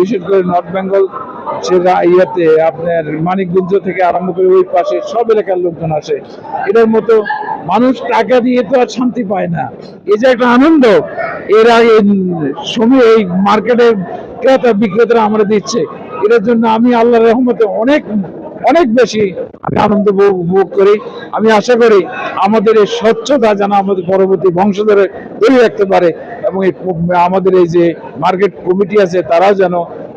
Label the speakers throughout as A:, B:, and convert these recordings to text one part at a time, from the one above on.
A: বিশেষ করে নর্থ বেঙ্গল সেটা ইয়েতে আপনার মানিকগঞ্জ থেকে আরম্ভ করে ওই পাশে সব এলাকার লোকজন আসে। এটার মতো মানুষ টাকা দিয়ে তো আর শান্তি পায় না। এই যে একটা আনন্দ, এর সময় এই মার্কেটে ক্রেতা বিক্রেতারা আমরা দিচ্ছে। এটার জন্য আমি আল্লাহর রহমতে অনেক অনেক বেশি আমি আনন্দ উপভোগ করি। আমি আশা করি আমাদের এই স্বচ্ছতা যেন আমাদের পরবর্তী বংশধরে ধরে রাখতে পারে। এবং আমাদের এই যে মার্কেট কমিটি আছে, তারাও যেন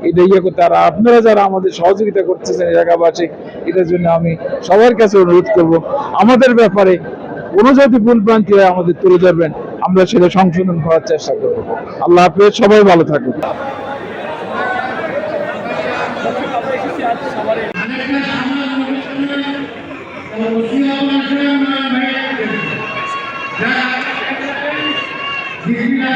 A: এটা ইয়ে করতে আর আপনারা যারা আমাদের সহযোগিতা করতেছেন এলাকাবাসী, এটার জন্য আমি সবার কাছে অনুরোধ করব। আমাদের ব্যাপারে কোনো যদি ভুল ভ্রান্তি হয় আমাদের তুলে ধরবেন, আমরা সেটা সংশোধন করার চেষ্টা করব। আল্লাহ হাফেজ, সবাই ভালো থাকুন।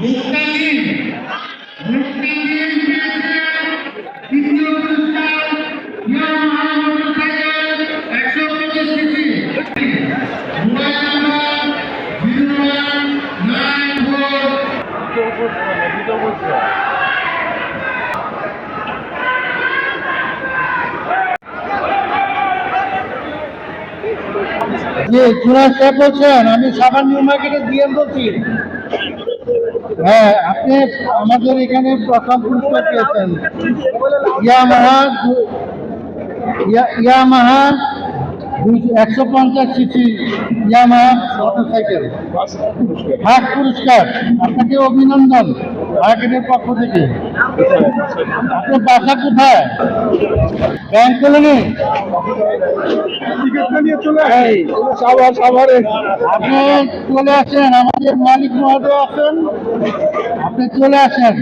B: মুক্তাদিন মুক্তাদিন জি, সুরাজ সাহেব আমি সাবান নিউ মার্কেটের ডিএম বলছি। হ্যাঁ আপনি আমাদের এখানে প্রথম পুরস্কার পেয়েছেন। ইয়ামাহা ইয়ামাহা একশো পঞ্চাশ সিসি ইয়ামাহা মোটরসাইকেল। ফার্স্ট পুরস্কার, আপনাকে অভিনন্দন, মার্কেটের পক্ষ থেকে। আপনার বাসা কোথায়? Bank colony?
A: সবার
B: আপনি চলে আসেন আমাদের মালিক মহোদয় আছেন। আপনি চলে আসেন।